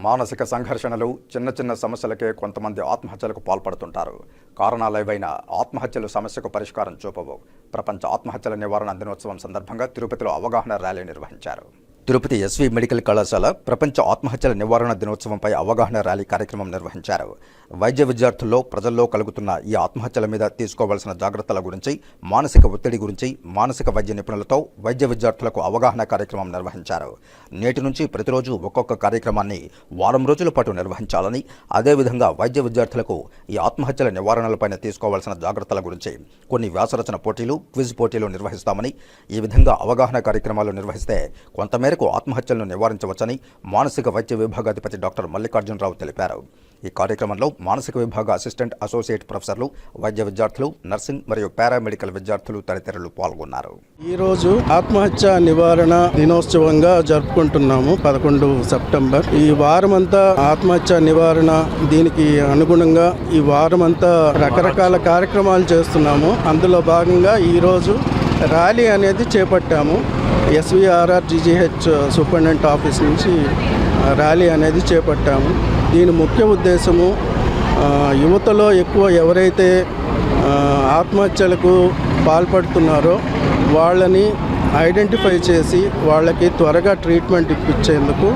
మానసిక సంఘర్షణలు చిన్న చిన్న సమస్యలకే కొంతమంది ఆత్మహత్యలకు పాల్పడుతుంటారు. కారణాలేవైన ఆత్మహత్యలు సమస్యకు పరిష్కారం చూపవు. ప్రపంచ ఆత్మహత్యల నివారణ దినోత్సవం సందర్భంగా తిరుపతిలో అవగాహన ర్యాలీ నిర్వహించారు. తిరుపతి ఎస్వి మెడికల్ కళాశాల ప్రపంచ ఆత్మహత్యల నివారణ దినోత్సవంపై అవగాహన ర్యాలీ కార్యక్రమం నిర్వహించారు. వైద్య విద్యార్థుల్లో ప్రజల్లో కలుగుతున్న ఈ ఆత్మహత్యల మీద తీసుకోవాల్సిన జాగ్రత్తల గురించి మానసిక ఒత్తిడి గురించి మానసిక వైద్య నిపుణులతో వైద్య విద్యార్థులకు అవగాహన కార్యక్రమం నిర్వహించారు. నేటి నుంచి ప్రతిరోజు ఒక్కొక్క కార్యక్రమాన్ని వారం రోజుల పాటు నిర్వహించాలని అదేవిధంగా వైద్య విద్యార్థులకు ఈ ఆత్మహత్యల నివారణలపైన తీసుకోవాల్సిన జాగ్రత్తల గురించి కొన్ని వ్యాసరచన పోటీలు క్విజ్ పోటీలు నిర్వహిస్తామని ఈ విధంగా అవగాహన కార్యక్రమాలు నిర్వహిస్తే కొంతమేరకు ఆత్మహత్యలను నివారించవచ్చని మానసిక వైద్య విభాగాధిపతి డాక్టర్ మల్లికార్జునరావు తెలిపారు. ఈ కార్యక్రమంలో మానసిక విభాగ అసిస్టెంట్ అసోసియేట్ ప్రొఫెసర్లు వైద్య విద్యార్థులు నర్సింగ్ మరియు పారామెడికల్ విద్యార్థులు తదితరులు పాల్గొన్నారు. ఈ రోజు ఆత్మహత్య నివారణ దినోత్సవంగా జరుపుకుంటున్నాము పదకొండు సెప్టెంబర్. ఈ వారం అంతా ఆత్మహత్య నివారణ దీనికి అనుగుణంగా ఈ వారం అంతా రకరకాల కార్యక్రమాలు చేస్తున్నాము. అందులో భాగంగా ఈరోజు ర్యాలీ అనేది చేపట్టాము. ఎస్విఆర్ఆర్ జీజీహెచ్ సూపరింటెండెంట్ ఆఫీస్ నుంచి ర్యాలీ అనేది చేపట్టాము. దీని ముఖ్య ఉద్దేశము యువతలో ఎక్కువ ఎవరైతే ఆత్మహత్యలకు పాల్పడుతున్నారో వాళ్ళని ఐడెంటిఫై చేసి వాళ్ళకి త్వరగా ట్రీట్మెంట్ ఇప్పించేందుకు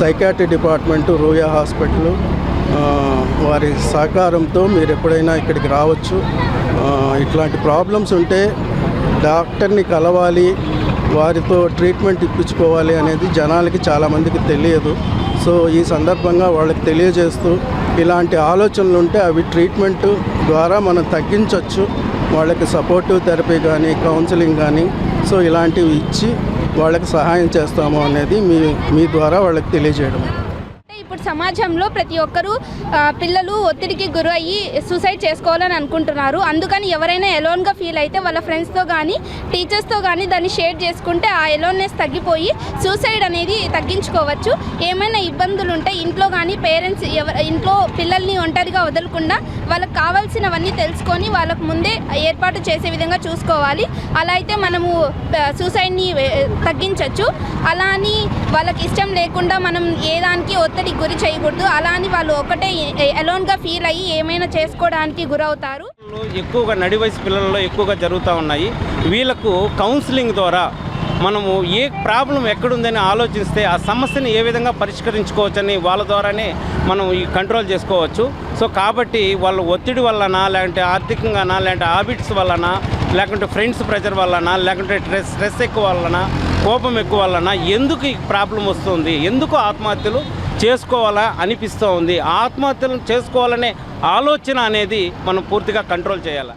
సైకాట్రీ డిపార్ట్మెంటు రూయా హాస్పిటల్ వారి సహకారంతో మీరు ఎప్పుడైనా ఇక్కడికి రావచ్చు. ఇట్లాంటి ప్రాబ్లమ్స్ ఉంటే డాక్టర్ని కలవాలి వారితో ట్రీట్మెంట్ ఇప్పించుకోవాలి అనేది జనాలకి చాలామందికి తెలియదు. సో ఈ సందర్భంగా వాళ్ళకి తెలియజేస్తూ ఇలాంటి ఆలోచనలు ఉంటే అవి ట్రీట్మెంట్ ద్వారా మనం తగ్గించవచ్చు వాళ్ళకి సపోర్టివ్ థెరపీ కానీ కౌన్సిలింగ్ కానీ సో ఇలాంటివి ఇచ్చి వాళ్ళకి సహాయం చేస్తాము అనేది మీ మీ ద్వారా వాళ్ళకి తెలియజేయడం సమాజంలో ప్రతి ఒక్కరూ పిల్లలు ఒత్తిడికి గురయ్యి సూసైడ్ చేసుకోవాలని అనుకుంటున్నారు. అందుకని ఎవరైనా ఎలోన్గా ఫీల్ అయితే వాళ్ళ ఫ్రెండ్స్తో కానీ టీచర్స్తో కానీ దాన్ని షేర్ చేసుకుంటే ఆ ఎలోన్నెస్ తగ్గిపోయి సూసైడ్ అనేది తగ్గించుకోవచ్చు. ఏమైనా ఇబ్బందులు ఉంటే ఇంట్లో కానీ పేరెంట్స్ ఎవ ఇంట్లో పిల్లల్ని ఒంటరిగా వదలకుండా వాళ్ళకి కావాల్సినవన్నీ తెలుసుకొని వాళ్ళకు ముందే ఏర్పాటు చేసే విధంగా చూసుకోవాలి. అలా అయితే మనము సూసైడ్ని తగ్గించవచ్చు అలా అని వాళ్ళకి ఇష్టం లేకుండా మనం ఏ దానికి ఒత్తిడి గురి చేయకూడదు. అలా అని వాళ్ళు ఒకటే అలోన్గా ఫీల్ అయ్యి ఏమైనా చేసుకోవడానికి గురవుతారు. ఎక్కువగా నడి వయసు పిల్లల్లో ఎక్కువగా జరుగుతూ ఉన్నాయి. వీళ్ళకు కౌన్సిలింగ్ ద్వారా మనము ఏ ప్రాబ్లం ఎక్కడుందని ఆలోచిస్తే ఆ సమస్యని ఏ విధంగా పరిష్కరించుకోవచ్చని వాళ్ళ ద్వారానే మనం ఈ కంట్రోల్ చేసుకోవచ్చు. సో కాబట్టి వాళ్ళ ఒత్తిడి వలన లేకుంటే ఆర్థికంగానా లేదంటే హాబిట్స్ వలన లేకుంటే ఫ్రెండ్స్ ప్రెజర్ వలన లేకుంటే స్ట్రెస్ స్ట్రెస్ ఎక్కువ వలన కోపం ఎక్కువ వలన ఎందుకు ఈ ప్రాబ్లం వస్తుంది? ఎందుకు ఆత్మహత్యలు? చేసుకోవాలా అనిపిస్తూ ఉంది ఆత్మహత్యలు చేసుకోవాలనే ఆలోచన అనేది మనం పూర్తిగా కంట్రోల్ చేయాలి?